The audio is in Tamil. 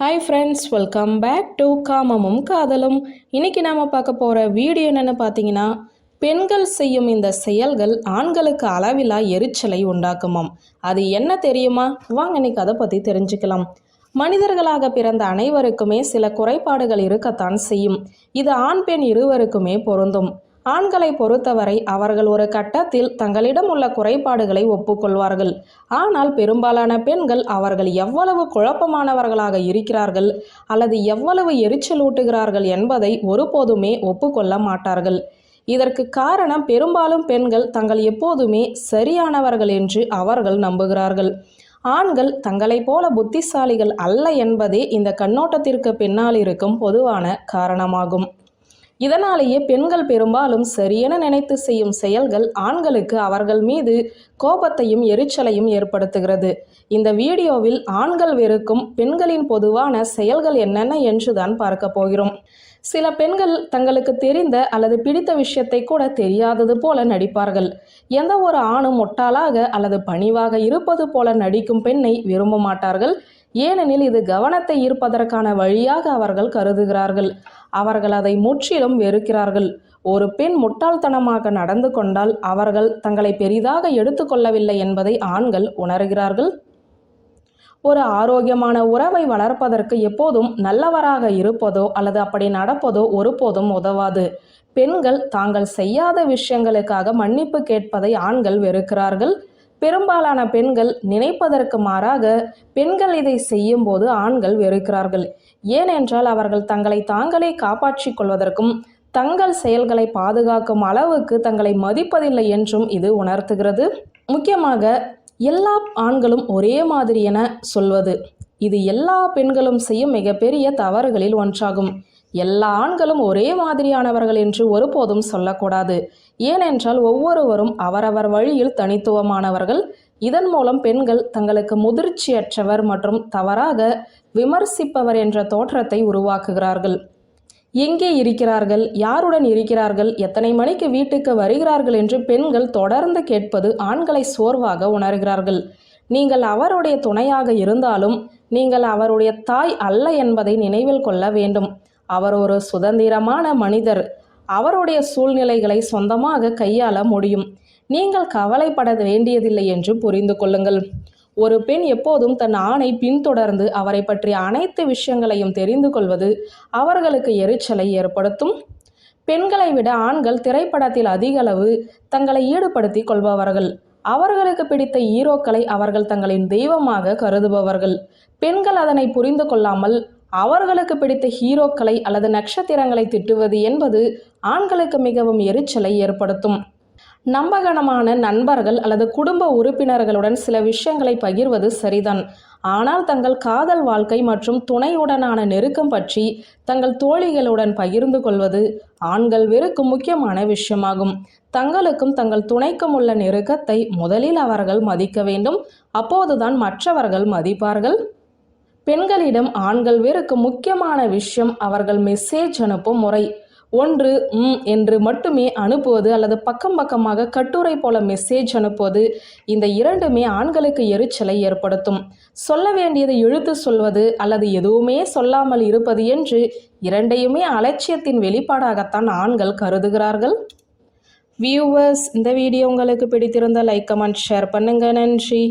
Hi friends welcome back to காமமும் காதலும் இன்னைக்கு நாம் பார்க்க போகிற வீடியோ என்னென்னு பார்த்தீங்கன்னா பெண்கள் செய்யும் இந்த செயல்கள் ஆண்களுக்கு அளவிலா எரிச்சலை உண்டாக்குமாம். அது என்ன தெரியுமா? வாங்க இன்னைக்கு அதை பற்றி தெரிஞ்சுக்கலாம். மனிதர்களாக பிறந்த அனைவருக்குமே சில குறைபாடுகள் இருக்கத்தான் செய்யும். இது ஆண் பெண் இருவருக்குமே பொருந்தும். ஆண்களை பொறுத்தவரை அவர்கள் ஒரு கட்டத்தில் தங்களிடம் உள்ள குறைபாடுகளை ஒப்புக்கொள்வார்கள். ஆனால் பெரும்பாலான பெண்கள் அவர்கள் எவ்வளவு குழப்பமானவர்களாக இருக்கிறார்கள் அல்லது எவ்வளவு எரிச்சலூட்டுகிறார்கள் என்பதை ஒருபோதுமே ஒப்புக்கொள்ள மாட்டார்கள். இதற்கு காரணம் பெரும்பாலும் பெண்கள் தங்கள் எப்போதுமே சரியானவர்கள் என்று அவர்கள் நம்புகிறார்கள். ஆண்கள் தங்களைப் போல புத்திசாலிகள் அல்ல என்பதே இந்த கண்ணோட்டத்திற்கு பின்னால் இருக்கும் பொதுவான காரணமாகும். இதனாலேயே பெண்கள் பெரும்பாலும் சரியென நினைத்து செய்யும் செயல்கள் ஆண்களுக்கு அவர்கள் மீது கோபத்தையும் எரிச்சலையும் ஏற்படுத்துகிறது. இந்த வீடியோவில் ஆண்கள் வெறுக்கும் பெண்களின் பொதுவான செயல்கள் என்னென்ன என்றுதான் பார்க்க போகிறோம். சில பெண்கள் தங்களுக்கு தெரிந்த அல்லது பிடித்த விஷயத்தை கூட தெரியாதது போல நடிப்பார்கள். எந்த ஒரு ஆணும் முட்டாளாக அல்லது பணிவாக இருப்பது போல நடிக்கும் பெண்ணை விரும்ப மாட்டார்கள். ஏனெனில் இது கவனத்தை ஈர்ப்பதற்கான வழியாக அவர்கள் கருதுகிறார்கள். அவர்கள் அதை முற்றிலும் வெறுக்கிறார்கள். ஒரு பெண் முட்டாள்தனமாக நடந்து கொண்டால் அவர்கள் தங்களை பெரிதாக எடுத்துக்கொள்ளவில்லை என்பதை ஆண்கள் உணர்கிறார்கள். ஒரு ஆரோக்கியமான உறவை வளர்ப்பதற்கு எப்போதும் நல்லவராக இருப்பதோ அல்லது அப்படி நடப்பதோ ஒருபோதும் உதவாது. பெண்கள் தாங்கள் செய்யாத விஷயங்களுக்காக மன்னிப்பு கேட்பதை ஆண்கள் வெறுக்கிறார்கள். பெரும்பாலான பெண்கள் நினைப்பதற்கு மாறாக பெண்கள் இதை செய்யும் போது ஆண்கள் வெறுக்கிறார்கள். ஏனென்றால் அவர்கள் தங்களை தாங்களே காப்பாற்றிக் கொள்வதற்கும் தங்கள் செயல்களை பாதுகாக்கும் அளவுக்கு தங்களை மதிப்பதில்லை என்றும் இது உணர்த்துகிறது. முக்கியமாக எல்லா ஆண்களும் ஒரே மாதிரி என சொல்வது. இது எல்லா பெண்களும் செய்யும் மிகப்பெரிய தவறுகளில் ஒன்றாகும். எல்லா ஆண்களும் ஒரே மாதிரியானவர்கள் என்று ஒருபோதும் சொல்லக்கூடாது. ஏனென்றால் ஒவ்வொருவரும் அவரவர் வழியில் தனித்துவமானவர்கள். இதன் மூலம் பெண்கள் தங்களுக்கு முதிர்ச்சியற்றவர் மற்றும் தவறாக விமர்சிப்பவர் என்ற தோற்றத்தை உருவாக்குகிறார்கள். எங்கே இருக்கிறார்கள்? யாருடன் இருக்கிறார்கள்? எத்தனை மணிக்கு வீட்டுக்கு வருகிறார்கள் என்று பெண்கள் தொடர்ந்து கேட்பது ஆண்களை சோர்வாக உணர்கிறார்கள். நீங்கள் அவருடைய துணையாக இருந்தாலும் நீங்கள் அவருடைய தாய் அல்ல என்பதை நினைவில் கொள்ள வேண்டும். அவர் ஒரு சுதந்திரமான மனிதர். அவருடைய சூழ்நிலைகளை சொந்தமாக கையாள முடியும். நீங்கள் கவலைப்பட வேண்டியதில்லை என்று புரிந்து கொள்ளுங்கள். ஒரு பெண் எப்போதும் தன் ஆணை பின்தொடர்ந்து அவரை பற்றிய அனைத்து விஷயங்களையும் தெரிந்து கொள்வது அவர்களுக்கு எரிச்சலை ஏற்படுத்தும். பெண்களை விட ஆண்கள் திரைப்படத்தில் அதிகளவு தங்களை ஈடுபடுத்தி கொள்பவர்கள். அவர்களுக்கு பிடித்த ஈரோக்களை அவர்கள் தங்களின் தெய்வமாக கருதுபவர்கள். பெண்கள் அதனை புரிந்து கொள்ளாமல் அவர்களுக்கு பிடித்த ஹீரோக்களை அல்லது நட்சத்திரங்களை திட்டுவது என்பது ஆண்களுக்கு மிகவும் எரிச்சலை ஏற்படுத்தும். நம்பகனமான நண்பர்கள் அல்லது குடும்ப உறுப்பினர்களுடன் சில விஷயங்களை பகிர்வது சரிதான். ஆனால் தங்கள் காதல் வாழ்க்கை மற்றும் துணையுடனான நெருக்கம் பற்றி தங்கள் தோழிகளுடன் பகிர்ந்து கொள்வது ஆண்கள் வெறுக்கும் முக்கியமான விஷயமாகும். தங்களுக்கும் தங்கள் துணைக்கும் உள்ள நெருக்கத்தை முதலில் அவர்கள் மதிக்க வேண்டும். அப்போதுதான் மற்றவர்கள் மதிப்பார்கள். பெண்களிடம் ஆண்கள் வெறுக்கும் முக்கியமான விஷயம் அவர்கள் மெசேஜ் அனுப்பும் முறை. ஒன்று ம் என்று மட்டுமே அனுப்புவது அல்லது பக்கம் பக்கமாக கட்டுரை போல மெசேஜ் அனுப்புவது. இந்த இரண்டுமே ஆண்களுக்கு எரிச்சலை ஏற்படுத்தும். சொல்ல வேண்டியதை இழுத்து சொல்வது அல்லது எதுவுமே சொல்லாமல் இருப்பது என்று இரண்டையுமே அலட்சியத்தின் வெளிப்பாடாகத்தான் ஆண்கள் கருதுகிறார்கள். வியூவர்ஸ் இந்த வீடியோ உங்களுக்கு பிடித்திருந்த லைக் கமெண்ட் ஷேர் பண்ணுங்க. நன்றி.